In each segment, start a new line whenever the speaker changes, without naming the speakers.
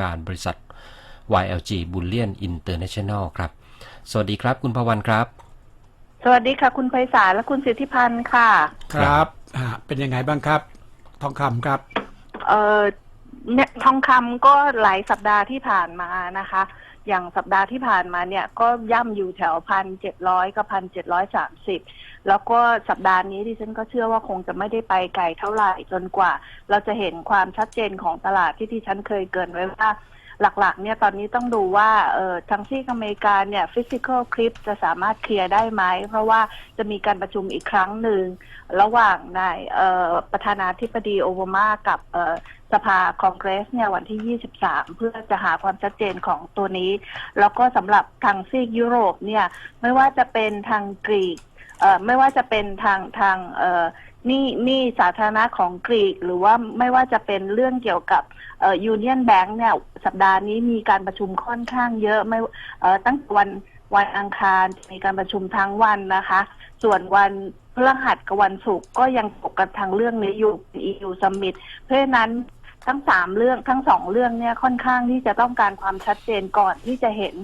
การบริษัท YLG Bullion International ครับ สวัสดีครับคุณพวันครับ
สวัสดีค่ะ คุณไพศาลและคุณสิทธิพันธ์ค่ะ
ครับอ่าเป็นยังไงบ้างครับ ทองคำครับ
เอ่อเนี่ยทองคำก็หลายสัปดาห์ที่ผ่านมานะคะ อย่างสัปดาห์ที่ผ่านมาเนี่ยก็ย่ำอยู่แถวพันเจ็ดร้อยกับพันเจ็ดร้อยสามสิบแล้วก็สัปดาห์นี้ดิฉันก็เชื่อว่าคงจะไม่ได้ไปไกลเท่าไหร่จนกว่า เราจะเห็นความชัดเจนของตลาดที่ที่ฉันเคยเกินไว้ว่า หลักๆ เนี่ยตอนนี้ต้องดูว่าเออทางซีกอเมริกาเนี่ยฟิสิก a l คลิปจะสามารถเคลียร์ได้ไหม เพราะว่าจะมีการประชุมอีกครั้งหนึ่ง ระหว่างนายเออประธานาธิบดีโอบามากับเออสภาคองเกรสเนี่ยวันที่ 23 เพื่อจะหาความชัดเจนของตัวนี้ แล้วก็สำหรับทางซีกยุโรปเนี่ยไม่ว่าจะเป็นทางกรีกเออไม่ว่าจะเป็นทางทาง หนี่นี่สาธารณะของกรีก หรือว่าไม่ว่าจะเป็นเรื่องเกี่ยวกับเอ่อยูเนียนแบงก์เนี่ยสัปดาห์นี้มีการประชุมค่อนข้างเยอะไม่เอ่อตั้งแต่วันวันอังคารมีการประชุมทั้งวันนะคะ ส่วนวันพฤหัสกับวันศุกร์ก็ยังตกกันทางเรื่องนี้อยู่ EU Summit เพราะฉะนั้น ทั้งสามเรื่องทั้งสองเรื่องเนี่ยค่อนข้างที่จะต้องการความชัดเจนก่อนที่จะเห็น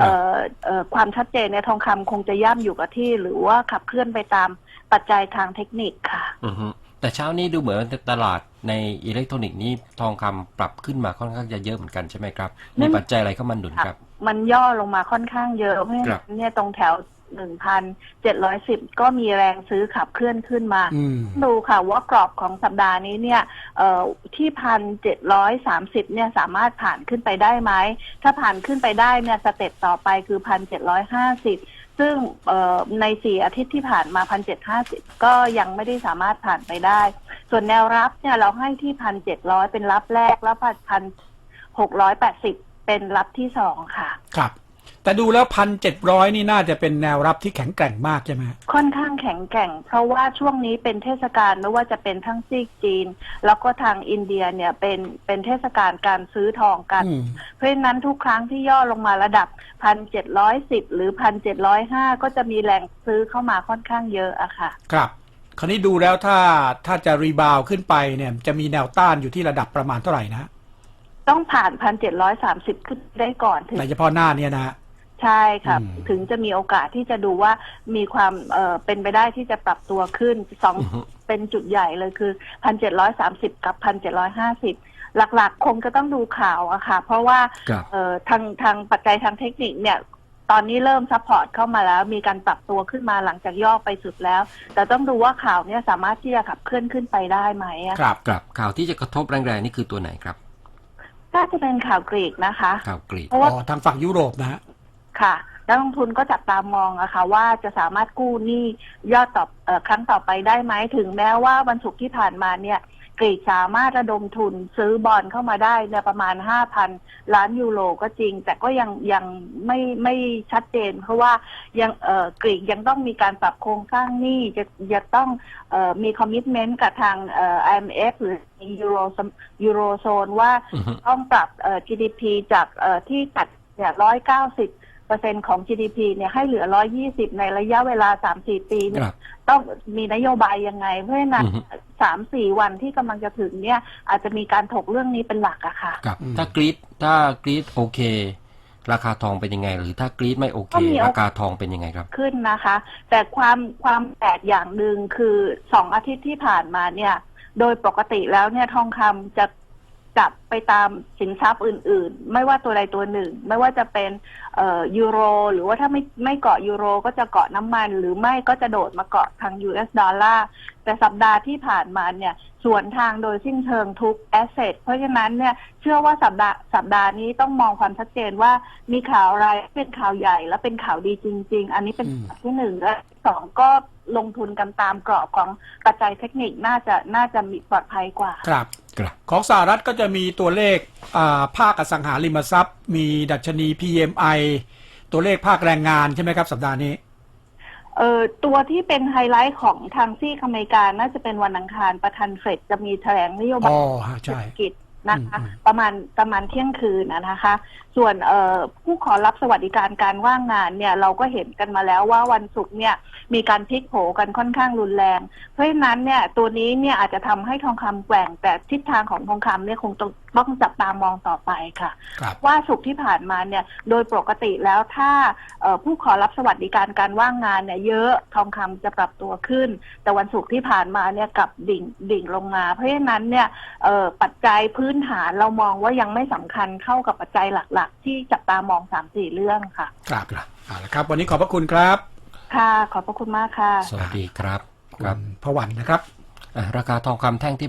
ครับ
เอ่อเอ่อความชัดเจนในทองคำคงจะย่ำอยู่กับที่ หรือว่าขับเคลื่อนไปตามปัจจัยทางเทคนิคค่ะ
อือฮึแต่เช้านี้ดูเหมือนว่าตลาดในอิเล็กทรอนิกส์นี้ทองคำปรับขึ้นมาค่อนข้างจะเยอะเหมือนกันใช่ไหมครับ
นั่
มี
น
ปัจจัยอะไรเข้ามาหนุนครับ
มันย่อลงมาค่อนข้างเยอะเพราะฉะ
ครั
นั้
บ
นเนี่ยตรงแถว 1,710ก็มีแรงซื้อขับเคลื่อนขึ้นมา
อืม
ดูค่ะว่ากรอบของสัปดาห์นี้เนี่ยเอ่อที่พันเจ็ดร้อยสามสิบเนี่ยสามารถผ่านขึ้นไปได้ไหม ถ้าผ่านขึ้นไปได้เนี่ยสเต็ปต่อไปคือพันเจ็ดร้อยห้าสิบซึ่งเอ่อในสี่อาทิตย์ที่ผ่านมาพันเจ็ดห้าสิบก็ยังไม่ได้สามารถผ่านไปได้ ส่วนแนวรับเนี่ยเราให้ที่พันเจ็ดร้อยเป็นรับแรกแล้วพันหกร้อยแปดสิบเป็นรับที่สองค่ะ
ครับ แต่ดูแล้วพันเจ็ดร้อยนี่น่าจะเป็นแนวรับที่แข็งแกร่งมากใช่ไหมฮะ
ค่อนข้างแข็งแกร่ง เพราะว่าช่วงนี้เป็นเทศกาลไม่ว่าจะเป็นทั้งซีกจีน แล้วก็ทางอินเดียเนี่ยเป็นเป็นเทศกาลการซื้อทองกัน
อืม
เพราะฉะนั้นทุกครั้งที่ย่อลงมาระดับพันเจ็ดร้อยสิบหรือพันเจ็ดร้อยห้าก็จะมีแรงซื้อเข้ามาค่อนข้างเยอะอะค่ะ
ครับคราวนี้ดูแล้วถ้าถ้าจะรีบาวขึ้นไปเนี่ยจะมีแนวต้านอยู่ที่ระดับประมาณเท่าไหร่นะ
ต้องผ่านพันเจ็ดร้อยสามสิบขึ้นได้ก่อนถึง
ในเฉพาะหน้าเนี่ยนะฮะ
ใช่ค่ะ
อืม
ถึงจะมีโอกาสที่จะดูว่ามีความเอ่อเป็นไปได้ที่จะปรับตัวขึ้นสอง
อือฮึ
เป็นจุดใหญ่เลยคือพันเจ็ดร้อยสามสิบกับพันเจ็ดร้อยห้าสิบหลักๆ คงจะต้องดูข่าวอะค่ะ เพราะว่า
ครับ
เอ่อทางทางปัจจัยทางเทคนิคเนี่ย ตอนนี้เริ่มซัพพอร์ตเข้ามาแล้ว มีการปรับตัวขึ้นมาหลังจากย่อไปสุดแล้ว แต่ต้องดูว่าข่าวเนี่ยสามารถที่จะขับเคลื่อนขึ้นไปได้ไหมอะ
ครับ
ครับข่าวที่จะกระทบแรงๆนี่คือตัวไหนครับ
น่าจะเป็นข่าวกรีกนะคะ
ข่าวกรีก
เพราะ
อ๋
ว่า
อทางฝั่งยุโรปนะฮะ
ค่ะนักลงทุนก็จับตามองอะค่ะว่าจะสามารถกู้หนี้ยอดต่อเออครั้งต่อไปได้ไหมถึงแม้ว่าวันศุกร์ที่ผ่านมาเนี่ยกรีกสามารถระดมทุนซื้อบอลเข้ามาได้เนี่ยประมาณ 5,000 ล้านยูโรก็จริง แต่ก็ยังยังไม่ไม่ชัดเจน เพราะว่ายังเออกรีกยังต้องมีการปรับโครงสร้างหนี้จะจะต้องเออมีคอมมิชเมนต์กับทางเอ่อ IMF หรือยูโรยูโรโซนว่า
อือฮึ
ต้องปรับเอ่อ GDP จากเอ่อที่ตัดเนี่ยร้อยเก้าสิบ เปอร์เซ็นของ GDP เนี่ยให้เหลือร้อยี่สิบในระยะเวลาสามสี่ปี
ค
เนี่ย
รับ
ต้องมีนโยบายยังไง เพราะฉะนั้น
อือฮึ
สามสี่วันที่กำลังจะถึงเนี่ย อาจจะมีการถกเรื่องนี้เป็นหลักอะค่ะ
ครับ
อืม
ถ้ากรีดถ้ากรีดโอเค ราคาทองเป็นยังไง หรือถ้ากรีดไม่โอเค
ก็มีโอกาส
ราคาทองเป็นยังไงครับ
ขึ้นนะคะ แต่ความความแปลกอย่างหนึ่งคือสองอาทิตย์ที่ผ่านมาเนี่ย โดยปกติแล้วเนี่ยทองคำจะ จับไปตามสินทรัพย์อื่น ๆ ไม่ว่าตัวใดตัวหนึ่ง ไม่ว่าจะเป็นเอ่อยูโร หรือว่าถ้าไม่ไม่เกาะยูโร ก็จะเกาะน้ำมัน หรือไม่ก็จะโดดมาเกาะทาง US ดอลลาร์แต่สัปดาห์ที่ผ่านมาเนี่ยสวนทางโดยสิ้นเชิงทุกแอสเซทเพราะฉะนั้นเนี่ยเชื่อว่าสัปดาห์สัปดาห์นี้ต้องมองความชัดเจนว่ามีข่าวอะไรเป็นข่าวใหญ่และเป็นข่าวดีจริง ๆ อันนี้เป็น
อืม
อันที่หนึ่งและสองก็ลงทุนกันตามกรอบของปัจจัยเทคนิคน่าจะน่าจะมีปลอดภัยกว่า
ครับ
ครับ
ของสหรัฐก็จะมีตัวเลขอ่าภาคอสังหาริมทรัพย์ มีดัชนี PMI ตัวเลขภาคแรงงานใช่ไหมครับสัปดาห์นี้
เอ่อตัวที่เป็นไฮไลท์ของทางซีกอเมริกาน่าจะเป็นวันอังคารประธานเฟดจะมีแถลงนโยบา
อ๋
ย
อฮะ
เศร
ใช่
ษฐกิจ นะคะ
อืม
ประมาณประมาณเที่ยงคืนนะนะคะ ส่วนเอ่อผู้ขอรับสวัสดิการการว่างงานเนี่ยเราก็เห็นกันมาแล้วว่าวันศุกร์เนี่ยมีการพลิกโผกันค่อนข้างรุนแรง เพราะฉะนั้นเนี่ยตัวนี้เนี่ยอาจจะทำให้ทองคำแกว่งแต่ทิศทางของทองคำเนี่ยคงต้อง ต้องจับตามองต่อไปค่ะ
ครับ
ว่าสุกร์ที่ผ่านมาเนี่ยโดยปกติแล้วถ้าเอ่อผู้ขอรับสวัสดิการการว่างงานเนี่ยเยอะทองคำจะปรับตัวขึ้น แต่วันศุกร์ที่ผ่านมาเนี่ยกลับดิ่งดิ่งลงมา เพราะฉะนั้นเนี่ยเอ่อปัจจัยพื้นฐานเรามองว่ายังไม่สำคัญเข้ากับปัจจัยหลัก ๆ ที่จับตามองสามสี่เรื่องค่ะ
ครับเอาละครับ วันนี้ขอบพระคุณครับ
ค่ะ ขอบพระคุณมากค่ะ
สวัสดีครับ
คุ
ครับ
ณพวันนะครับ
อะราคาทองคำแท่งที่